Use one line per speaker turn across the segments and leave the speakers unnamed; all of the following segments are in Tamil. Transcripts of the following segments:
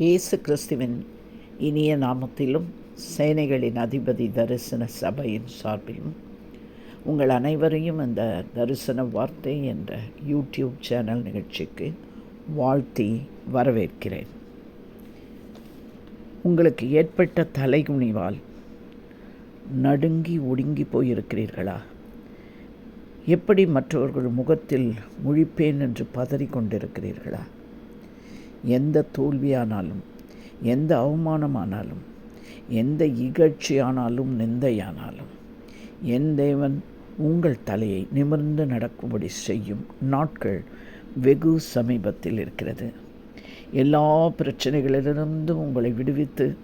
இயேசு கிறிஸ்துவின் இனிய நாமத்திலும் சேனைகளின் அதிபதி தரிசன சபையின் சார்பிலும் உங்கள் அனைவரையும் இந்த தரிசன வார்த்தை என்ற யூடியூப் சேனல் நிகழ்ச்சிக்கு வாழ்த்தி வரவேற்கிறேன். உங்களுக்கு ஏற்பட்ட தலைகுனிவால் நடுங்கி ஒடுங்கி போயிருக்கிறீர்களா? எப்படி மற்றவர்கள் முகத்தில் முழிப்பேன் என்று பதறிக்கொண்டிருக்கிறீர்களா எந்த தோல்வியானாலும் எந்த அவமானமானாலும் எந்த இகழ்ச்சியானாலும் நிந்தையானாலும் என் தேவன் உங்கள் தலையை நிமிர்ந்து நடக்கும்படி செய்யும் நாட்கள் வெகு சமீபத்தில் இருக்கிறது. எல்லா பிரச்சனைகளிலிருந்தும் உங்களை விடுவித்து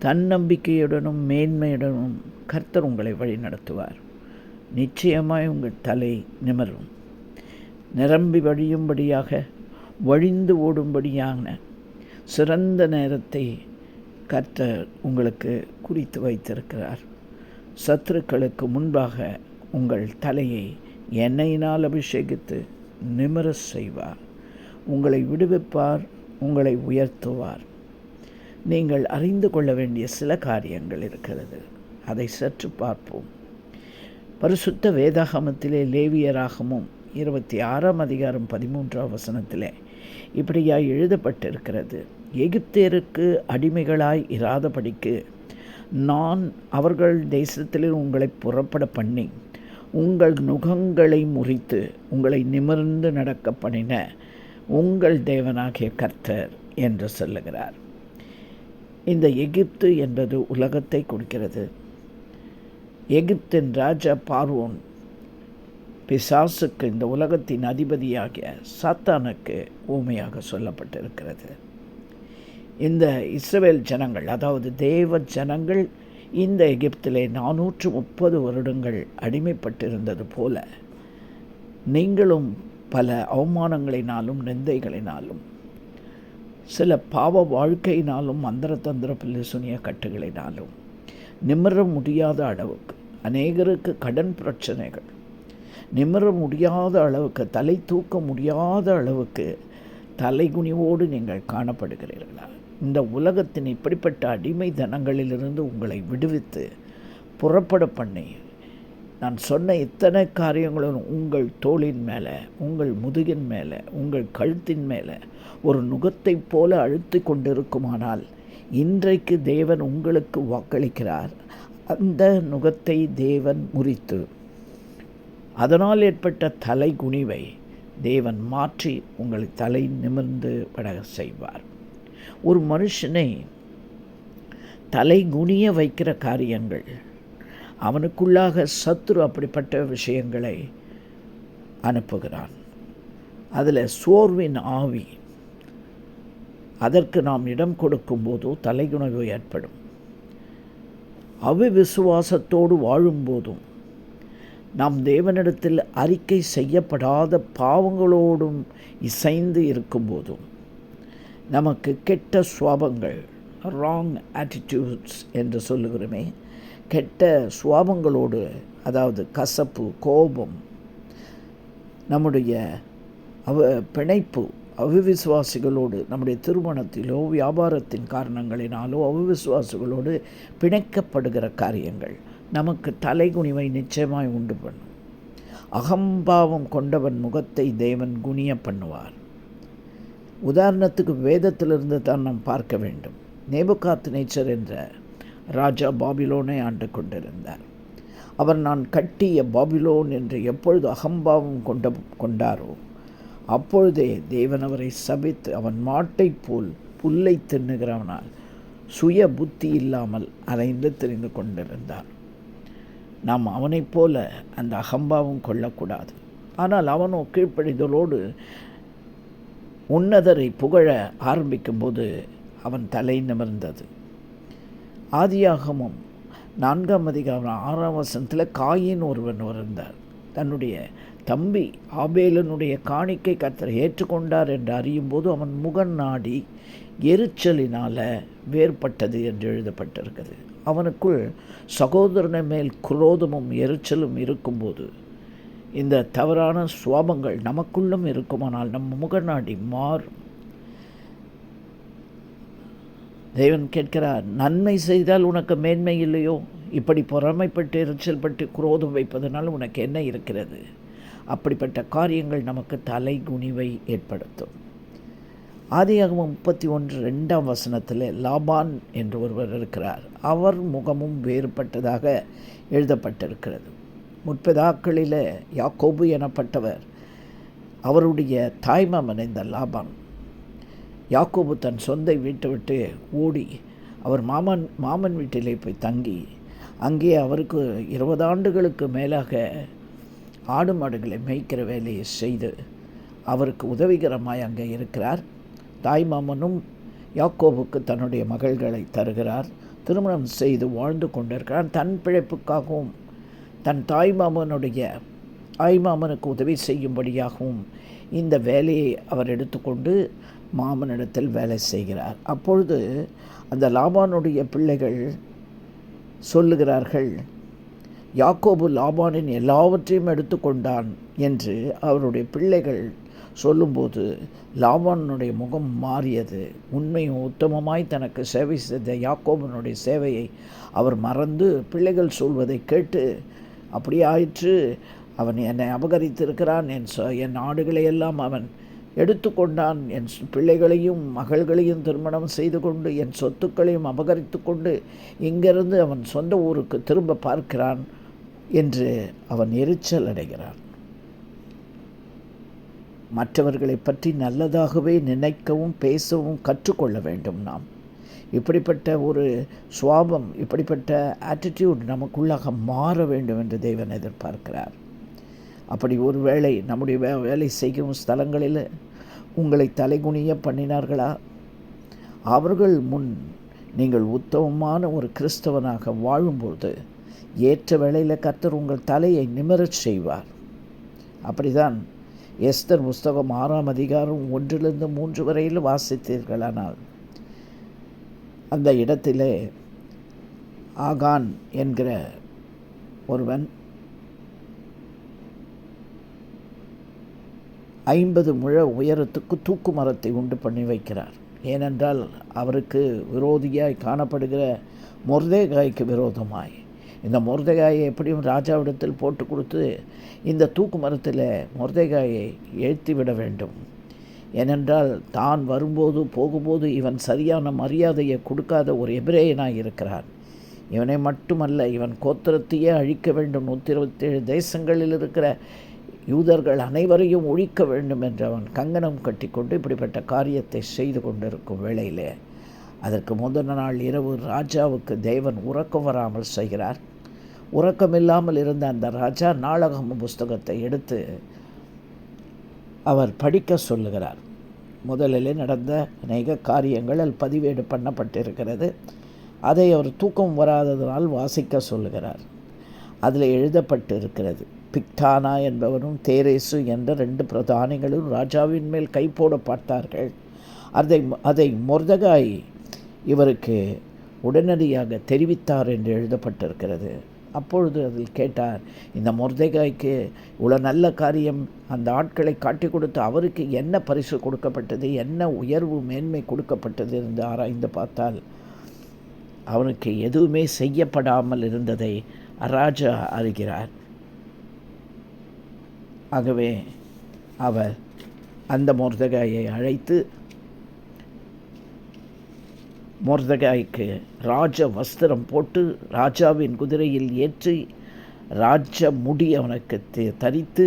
தன்னம்பிக்கையுடனும் மேன்மையுடனும் கர்த்தர் உங்களை வழி நடத்துவார் நிச்சயமாய் உங்கள் தலை நிமரும். நிரம்பி வழியும்படியாக வழிந்து ஓடும்படியான சிறந்த நேரத்தை கர்த்தர் உங்களுக்கு குறித்து வைத்திருக்கிறார். சத்துருக்களுக்கு முன்பாக உங்கள் தலையை எண்ணெயினால் அபிஷேகித்து நிமர செய்வார். உங்களை விடுவிப்பார் உங்களை உயர்த்துவார். நீங்கள் அறிந்து கொள்ள வேண்டிய சில காரியங்கள் இருக்கிறது. அதை சற்று பார்ப்போம். பரிசுத்த வேதாகமத்திலே லேவியராகமும் இருபத்தி ஆறாம் அதிகாரம் பதிமூன்றாம் வசனத்திலே இப்படியாய் எழுதப்பட்டிருக்கிறது. எகிப்தியருக்கு அடிமைகளாய் இராதபடிக்கு நான் அவர்கள் தேசத்தில் உங்களை புறப்பட பண்ணி உங்கள் நுகங்களை முறித்து உங்களை நிமிர்ந்து நடக்க பண்ணின உங்கள் தேவனாகிய கர்த்தர் என்று சொல்லுகிறார். இந்த எகிப்து என்பது உலகத்தை கொடுக்கிறது எகிப்தின் ராஜா பார்வோன் பிசாசுக்கு இந்த உலகத்தின் அதிபதியாகிய சாத்தானுக்கு ஊமையாக சொல்லப்பட்டிருக்கிறது. இந்த இஸ்ரேல் ஜனங்கள் அதாவது தேவ ஜனங்கள் இந்த எகிப்திலே நானூற்று முப்பது வருடங்கள் அடிமைப்பட்டிருந்தது போல நீங்களும் பல அவமானங்களினாலும் நிந்தைகளினாலும் சில பாவ வாழ்க்கையினாலும் மந்திர தந்திர பில்லிசுனிய கட்டுகளினாலும் நிமிர முடியாத அளவுக்கு அநேகருக்கு கடன் பிரச்சனைகள் நிமிர முடியாத அளவுக்கு தலை தூக்க முடியாத அளவுக்கு தலைகுனிவோடு நீங்கள் காணப்படுகிறீர்களா? இந்த உலகத்தின் இப்படிப்பட்ட அடிமை தனங்களிலிருந்து உங்களை விடுவித்து புறப்பட பண்ணி நான் சொன்ன இத்தனை காரியங்களும் உங்கள் தோளின் மேலே உங்கள் முதுகின் மேலே உங்கள் கழுத்தின் மேலே ஒரு நுகத்தைப் போல அழுத்தி கொண்டிருக்குமானால் இன்றைக்கு தேவன் உங்களுக்கு வாக்களிக்கிறார். அந்த நுகத்தை தேவன் முறித்து அதனால் ஏற்பட்ட தலை குனிவை தேவன் மாற்றி உங்களை தலை நிமிர்ந்து பட செய்வார். ஒரு மனுஷனை தலை குனிய வைக்கிற காரியங்கள் அவனுக்குள்ளாக சத்துரு அப்படிப்பட்ட விஷயங்களை அனுப்புகிறான். அதில் சோர்வின் ஆவி அதற்கு நாம் இடம் கொடுக்கும்போதோ தலைகுணவு ஏற்படும். அவிவிசுவாசத்தோடு வாழும்போதும் நாம் தேவனிடத்தில் அறிக்கை செய்யப்படாத பாவங்களோடும் இசைந்து இருக்கும்போதும் நமக்கு கெட்ட சுவாபங்கள் ராங் ஆட்டிடியூட்ஸ் என்று சொல்லுகிறோமே கெட்ட சுவாபங்களோடு அதாவது கசப்பு கோபம் நம்முடைய அவ பிணைப்பு அவிவிசுவாசிகளோடு நம்முடைய திருமணத்திலோ வியாபாரத்தின் காரணங்களினாலோ அவிவிசுவாசிகளோடு பிணைக்கப்படுகிற காரியங்கள். நமக்கு தலைகுனிவை நிச்சயமாய் உண்டு பண்ணும். அகம்பாவம் கொண்டவன் முகத்தை தேவன் குனிய பண்ணுவார். உதாரணத்துக்கு வேதத்திலிருந்து தான் நாம் பார்க்க வேண்டும். நேபுகாத் நேச்சர் என்ற ராஜா பாபிலோனை ஆண்டு கொண்டிருந்தார். அவர் நான் கட்டிய பாபிலோன் என்று எப்பொழுது அகம்பாவம் கொண்ட கொண்டாரோ அப்பொழுதே தேவன் அவரை சபித்து அவன் மாட்டை போல் புல்லை தின்னுகிறவனால் சுய புத்தி இல்லாமல் அலைந்து தெரிந்து கொண்டிருந்தார். நாம் அவனைப் போல அந்த அகம்பாவம் கொள்ளக்கூடாது. ஆனால் அவனோ கீழ்ப்படிதலோடு உன்னதரை புகழ ஆரம்பிக்கும்போது அவன் தலை நிமிர்ந்தது. ஆதியாகமும் நான்காம் அதிகாரம் ஆறாம் வசனத்தில் காயின் ஒருவன் இருந்தார் தன்னுடைய தம்பி ஆபேலனுடைய காணிக்கை கத்தரை ஏற்றுக்கொண்டார் என்று அறியும் போது அவன் முகநாடி நாடி எரிச்சலினால் வேறுபட்டது என்று எழுதப்பட்டிருக்கிறது. அவனுக்குள் சகோதரனை மேல் குரோதமும் எரிச்சலும் இருக்கும்போது இந்த தவறான சுவாபங்கள் நமக்குள்ளும் இருக்குமானால் நம் முகநாடி மாறும். தேவன் கேட்கிறார் நன்மை செய்தால் உனக்கு மேன்மை இல்லையோ? இப்படி பொறாமைப்பட்டு எரிச்சல் பட்டு குரோதம் வைப்பதனால் உனக்கு என்ன இருக்கிறது? அப்படிப்பட்ட காரியங்கள் நமக்கு தலை குனிவை ஏற்படுத்தும். ஆதியாகமம் முப்பத்தி ஒன்று ரெண்டாம் வசனத்தில் லாபான் என்று ஒருவர் இருக்கிறார். அவர் முகமும் வேறுபட்டதாக எழுதப்பட்டிருக்கிறது. முற்பதாக்களில் யாக்கோபு எனப்பட்டவர் அவருடைய தாய்மாமன் இந்த லாபான். யாக்கோபு தன் சொந்தை வீட்டை விட்டு ஓடி அவர் மாமன் மாமன் வீட்டிலே போய் தங்கி அங்கே அவருக்கு இருபது ஆண்டுகளுக்கு மேலாக ஆடு மாடுகளை மேய்க்கிற வேலையை செய்து அவருக்கு உதவிகரமாய் அங்கே இருக்கிறார். தாய் மாமனும் யாக்கோபுக்கு தன்னுடைய மகள்களை தருகிறார். திருமணம் செய்து வாழ்ந்து கொண்டிருக்கிறான் தன் பிழைப்புக்காகவும் தன் தாய் மாமனுடைய தாய் மாமனுக்கு உதவி செய்யும்படியாகவும் இந்த வேலையை அவர் எடுத்துக்கொண்டு மாமனிடத்தில் வேலை செய்கிறார். அப்பொழுது அந்த லாபானுடைய பிள்ளைகள் சொல்லுகிறார்கள் யாக்கோபு லாபானின் எல்லாவற்றையும் எடுத்துக்கொண்டான் என்று அவருடைய பிள்ளைகள் சொல்லும்போது லாபானுடைய முகம் மாறியது. உண்மையும் உத்தமமாய் தனக்கு சேவை செய்த யாக்கோபனுடைய சேவையை அவர் மறந்து பிள்ளைகள் சொல்வதை கேட்டு அப்படி ஆயிற்று அவன் என்னை அபகரித்திருக்கிறான் என் ச என் ஆடுகளை எல்லாம் அவன் எடுத்துக்கொண்டான் என் பிள்ளைகளையும் மகள்களையும் திருமணம் செய்து கொண்டு என் சொத்துக்களையும் அபகரித்து கொண்டு இங்கிருந்து அவன் சொந்த ஊருக்கு திரும்ப பார்க்கிறான் என்று அவன் எரிச்சல் அடைகிறான். மற்றவர்களை பற்றி நல்லதாகவே நினைக்கவும் பேசவும் கற்றுக்கொள்ள வேண்டும் நாம். இப்படிப்பட்ட ஒரு சுவாபம் இப்படிப்பட்ட ஆட்டிடியூட் நமக்குள்ளாக மாற வேண்டும் என்று தேவன் எதிர்பார்க்கிறார். அப்படி ஒரு வேளை நம்முடைய வே வேலை செய்யும் ஸ்தலங்களில் உங்களை தலைகுனிய பண்ணினார்களா? அவர்கள் முன் நீங்கள் உத்தமமான ஒரு கிறிஸ்தவனாக வாழும்பொழுது ஏற்ற வேளையில் கர்த்தர் உங்கள் தலையை நிமிரச் செய்வார். அப்படிதான் எஸ்தர் புஸ்தகம் ஆறாம் அதிகாரம் ஒன்றிலிருந்து மூன்று வரையிலும் வாசித்தீர்களானால் அந்த இடத்திலே ஆகான் என்கிற ஒருவன் ஐம்பது முழ உயரத்துக்கு தூக்கு மரத்தை உண்டு பண்ணி வைக்கிறார். ஏனென்றால் அவருக்கு விரோதியாய் காணப்படுகிற மொர்தேகாய்க்கு விரோதமாய். இந்த மொர்தேகாயை எப்படியும் ராஜாவிடத்தில் போட்டு கொடுத்து இந்த தூக்கு மரத்தில் மொர்தேகாயை ஏற்றி விட வேண்டும். ஏனென்றால் தான் வரும்போது போகும்போது இவன் சரியான மரியாதையை கொடுக்காத ஒரு எபிரேயனாக இருக்கிறான். இவனை மட்டுமல்ல இவன் கோத்திரத்தையே அழிக்க வேண்டும். நூற்றி இருபத்தேழு தேசங்களில் இருக்கிற யூதர்கள் அனைவரையும் ஒழிக்க வேண்டும் என்று அவன் கங்கணம் கட்டிக்கொண்டு இப்படிப்பட்ட காரியத்தை செய்து கொண்டிருக்கும் வேளையிலே. அதற்கு முதல் நாள் இரவு ராஜாவுக்கு தேவன் உறக்கம் வராமல் செய்கிறார். உறக்கமில்லாமல் இருந்த அந்த ராஜா நாடகம் புஸ்தகத்தை எடுத்து அவர் படிக்க சொல்லுகிறார். முதலிலே நடந்த அநேக காரியங்கள் பதிவேடு பண்ணப்பட்டிருக்கிறது. அதை அவர் தூக்கம் வராததனால் வாசிக்க சொல்லுகிறார். அதில் எழுதப்பட்டு இருக்கிறது பிக்தானா என்பவரும் தேரேசு என்ற ரெண்டு பிரதானிகளும் ராஜாவின் மேல் கை போட பார்த்தார்கள். அதை அதை மொர்தகாய் இவருக்கு உடனடியாக தெரிவித்தார் என்று எழுதப்பட்டிருக்கிறது. அப்பொழுது அதில் கேட்டார் இந்த முர்தேகாய்க்கு இவ்வளோ நல்ல காரியம் அந்த ஆட்களை காட்டி கொடுத்து அவருக்கு என்ன பரிசு கொடுக்கப்பட்டது என்ன உயர்வு மேன்மை கொடுக்கப்பட்டது என்று ஆராய்ந்து பார்த்தால் அவனுக்கு எதுவுமே செய்யப்படாமல் இருந்ததை ராஜா அறிகிறார். ஆகவே அவர் அந்த மொர்தகாயை அழைத்து மோர்தகாய்க்கு ராஜ வஸ்திரம் போட்டு ராஜாவின் குதிரையில் ஏற்றி ராஜ முடி அவனுக்கு தரித்து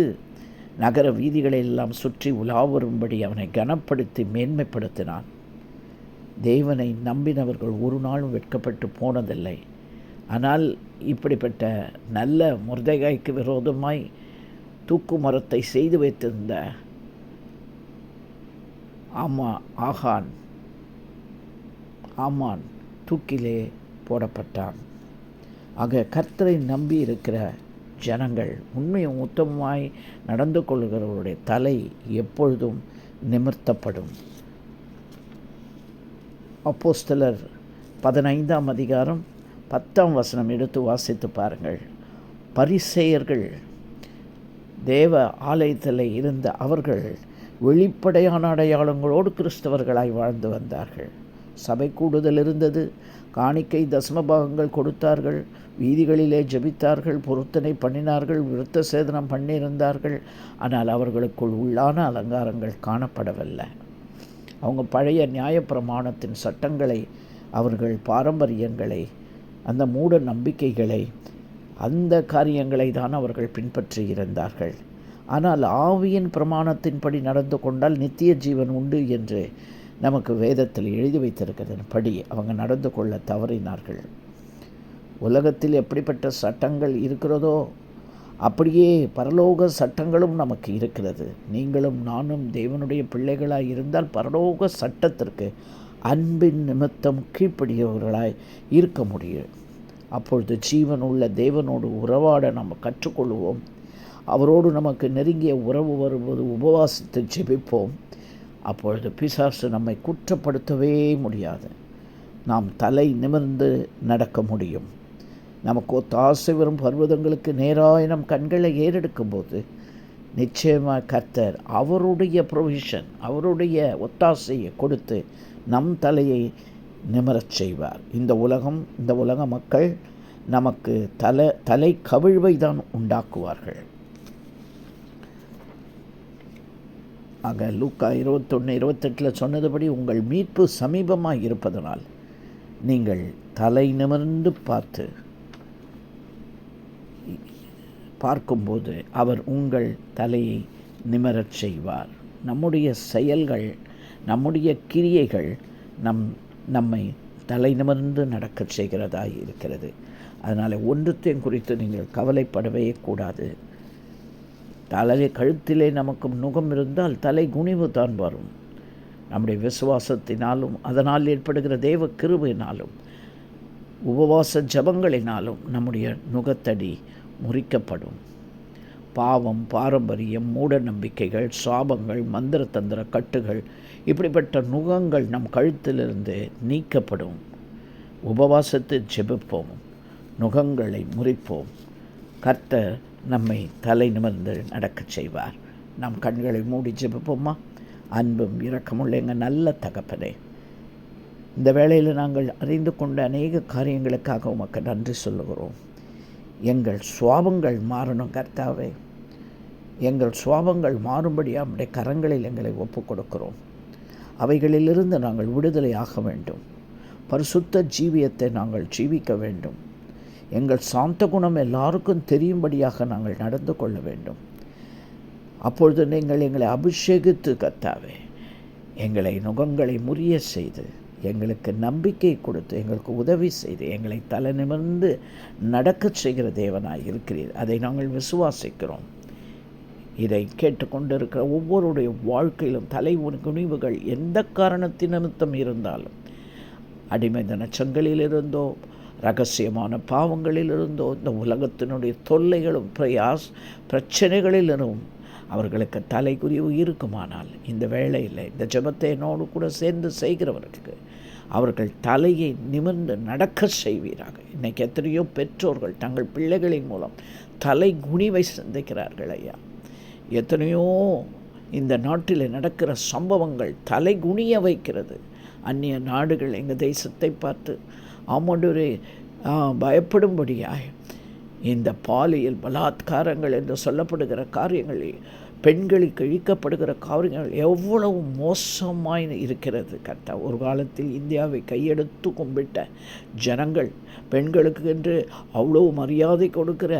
நகர வீதிகளை எல்லாம் சுற்றி உலாவரும்படி அவனை கனப்படுத்தி மேன்மைப்படுத்தினான். தேவனை நம்பினவர்கள் ஒரு நாளும் வெட்கப்பட்டு போனதில்லை. ஆனால் இப்படிப்பட்ட நல்ல முருதகாய்க்கு விரோதமாய் தூக்கு மரத்தை செய்து வைத்திருந்த ஆமா ஆகான் ஆமான் தூக்கிலே போடப்பட்டான். ஆக கர்த்தரை நம்பி இருக்கிற ஜனங்கள் உண்மையும் உத்தமமாய் நடந்து கொள்கிறவருடைய தலை எப்பொழுதும் நிமிர்த்தப்படும். அப்போஸ்தலர் பதினைந்தாம் அதிகாரம் பத்தாம் வசனம் எடுத்து வாசித்து பாருங்கள். பரிசெயர்கள் தேவ ஆலயத்தில் இருந்த அவர்கள் வெளிப்படையான அடையாளங்களோடு கிறிஸ்தவர்களாய் வாழ்ந்து வந்தார்கள். சபை கூடுதல் இருந்தது. காணிக்கை தசமபாகங்கள் கொடுத்தார்கள். வீதிகளிலே ஜெபித்தார்கள். பொருத்தனை பண்ணினார்கள். விருத்த சேதனம் பண்ணியிருந்தார்கள். ஆனால் அவர்களுக்குள் உள்ளான அலங்காரங்கள் காணப்படவில்லை. அவங்க பழைய நியாயப்பிரமாணத்தின் சட்டங்களை அவர்கள் பாரம்பரியங்களை அந்த மூட நம்பிக்கைகளை அந்த காரியங்களை தான் அவர்கள் பின்பற்றி இருந்தார்கள். ஆனால் ஆவியின் பிரமாணத்தின்படி நடந்து கொண்டால் நித்திய ஜீவன் உண்டு என்று நமக்கு வேதத்தில் எழுதி வைத்திருக்கிறதன் படி அவங்க நடந்து கொள்ள தவறினார்கள். உலகத்தில் எப்படிப்பட்ட சட்டங்கள் இருக்கிறதோ அப்படியே பரலோக சட்டங்களும் நமக்கு இருக்கிறது. நீங்களும் நானும் தேவனுடைய பிள்ளைகளாக இருந்தால் பரலோக சட்டத்திற்கு அன்பின் நிமித்தம் கீழ்ப்படியவர்களாய் இருக்க முடியும். அப்பொழுது ஜீவன் உள்ள தேவனோடு உறவாட நம்ம கற்றுக்கொள்வோம். அவரோடு நமக்கு நெருங்கிய உறவு வருவது உபவாசித்து ஜெபிப்போம். அப்பொழுது பிசாசு நம்மை குற்றப்படுத்தவே முடியாது. நாம் தலை நிமிர்ந்து நடக்க முடியும். நமக்கு ஒத்தாசை வரும் பர்வதங்களுக்கு நேராக நம் கண்களை ஏறெடுக்கும்போது நிச்சயமாக கர்த்தர் அவருடைய ப்ரொவிஷன் அவருடைய ஒத்தாசையை கொடுத்து நம் தலையை நிமரச் செய்வார். இந்த உலகம் இந்த உலக மக்கள் நமக்கு தலை தலை கவிழ்வை தான் உண்டாக்குவார்கள். ஆக லூக்கா இருபத்தொன்று இருபத்தெட்டில் சொன்னதுபடி உங்கள் மீட்பு சமீபமாக இருப்பதனால் நீங்கள் தலை நிமிர்ந்து பார்த்து பார்க்கும்போது அவர் உங்கள் தலையை நிமரச் செய்வார். நம்முடைய செயல்கள் நம்முடைய கிரியைகள் நம் நம்மை தலை நிமிர்ந்து நடக்கச் செய்கிறதா இருக்கிறது. அதனால் ஒன்றுத்தையும் குறித்து நீங்கள் கவலைப்படவே கூடாது. தலை கழுத்திலே நமக்கு நுகம் இருந்தால் தலை குனிவு தான் வரும். நம்முடைய விசுவாசத்தினாலும் அதனால் ஏற்படுகிற தேவ கிருபினாலும் உபவாச ஜபங்களினாலும் நம்முடைய நுகத்தடி முறிக்கப்படும். பாவம் பாரம்பரியம் மூட நம்பிக்கைகள் சாபங்கள் மந்திர தந்திர கட்டுகள் இப்படிப்பட்ட நுகங்கள் நம் கழுத்திலிருந்து நீக்கப்படும். உபவாசத்தை ஜெபிப்போம். நுகங்களை முறிப்போம். கர்த்தர் நம்மை தலை நிமிர்ந்து நடக்கச் செய்வார். நம் கண்களை மூடி ஜெபிப்போமா? அன்பும் இரக்கமுள்ள எங்கள் நல்ல தகப்பனே இந்த வேளையில் நாங்கள் அறிந்து கொண்ட அநேக காரியங்களுக்காக உமக்கு நன்றி சொல்லுகிறோம். எங்கள் சுவாபங்கள் மாறணும் கர்த்தாவே. எங்கள் சுவாபங்கள் மாறும்படி நம்முடைய கரங்களில் எங்களை ஒப்புக் கொடுக்கிறோம். அவைகளிலிருந்து நாங்கள் விடுதலை ஆக வேண்டும். பரிசுத்த ஜீவியத்தை நாங்கள் ஜீவிக்க வேண்டும். எங்கள் சாந்த குணம் எல்லாருக்கும் தெரியும்படியாக நாங்கள் நடந்து கொள்ள வேண்டும். அப்பொழுது நீங்கள் எங்களை அபிஷேகித்து கத்தாவே எங்களை நுகங்களை முறிய செய்து எங்களுக்கு நம்பிக்கை கொடுத்து எங்களுக்கு உதவி செய்து எங்களை தலை நிமிர்ந்து நடக்கச் செய்கிற தேவனாக இருக்கிறீர். அதை நாங்கள் விசுவாசிக்கிறோம். இதை கேட்டுக்கொண்டிருக்கிற ஒவ்வொருடைய வாழ்க்கையிலும் தலை குனிவுகள் எந்த காரணத்தின் நிமித்தம் இருந்தாலும் தினச்சங்களில் சங்கலிலிருந்தோ ரகசியமான பாவங்களிலிருந்தோ இந்த உலகத்தினுடைய தொல்லைகளும் பிரயாஸ் பிரச்சனைகளிலும் அவர்களுக்கு தலைக்குறிவு இருக்குமானால் இந்த வேளையில் இந்த ஜபத்தை என்னோடு கூட சேர்ந்து செய்கிறவர்களுக்கு அவர்கள் தலையை நிமிர்ந்து நடக்க செய்வீராக. இன்றைக்கி எத்தனையோ பெற்றோர்கள் தங்கள் பிள்ளைகளின் மூலம் தலை குனிவை சந்திக்கிறார்கள் ஐயா. எத்தனையோ இந்த நாட்டில் நடக்கிற சம்பவங்கள் தலை குனிய வைக்கிறது. அந்நிய நாடுகள் எங்கள் தேசத்தை பார்த்து ஆமாண்டூரே பயப்படும்படியாய் இந்த பாலியல் பலாத்காரங்கள் என்று சொல்லப்படுகிற காரியங்களை பெண்களுக்கு இழிக்கப்படுகிற காரியங்கள் எவ்வளவு மோசமாய் இருக்கிறது. கர்த்தா ஒரு காலத்தில் இந்தியாவை கையெடுத்து கும்பிட்ட ஜனங்கள் பெண்களுக்கு என்று அவ்வளோ மரியாதை கொடுக்கிற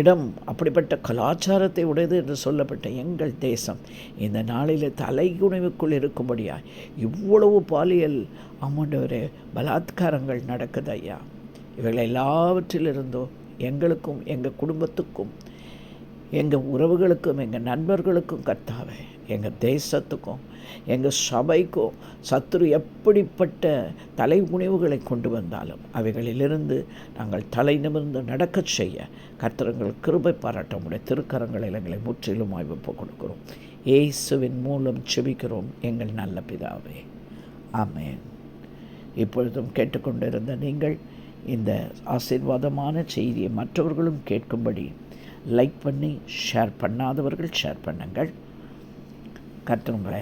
இடம் அப்படிப்பட்ட கலாச்சாரத்தை உடையது என்று சொல்லப்பட்ட எங்கள் தேசம். இந்த நாளில் தலைகுணிவுக்குள் இருக்கும்படியா இவ்வளவு பாலியல் அம்மாண்டவரே பலாத்காரங்கள் நடக்குது ஐயா. இவைகள் எல்லாவற்றிலிருந்தோ எங்களுக்கும் எங்கள் குடும்பத்துக்கும் எங்கள் உறவுகளுக்கும் எங்கள் நண்பர்களுக்கும் கர்த்தாவே எங்கள் தேசத்துக்கும் எங்கள் சபைக்கும் சத்துரு எப்படிப்பட்ட தலைமுனைவுகளை கொண்டு வந்தாலும் அவைகளிலிருந்து நாங்கள் தலை நிமிர்ந்து நடக்கச் செய்ய கர்த்தரங்கள் கிருபை பாராட்ட முடிய திருக்கரங்களில் எங்களை முற்றிலும் ஆய்வு கொடுக்கிறோம். ஏசுவின் மூலம் செபிக்கிறோம். எங்கள் நல்ல பிதாவே. ஆமேன். இப்பொழுதும் கேட்டுக்கொண்டிருந்த நீங்கள் இந்த ஆசீர்வாதமான செய்தியை மற்றவர்களும் கேட்கும்படி லைக் பண்ணி ஷேர் பண்ணாதவர்கள் ஷேர் பண்ணுங்கள். கர்த்தர் உங்களை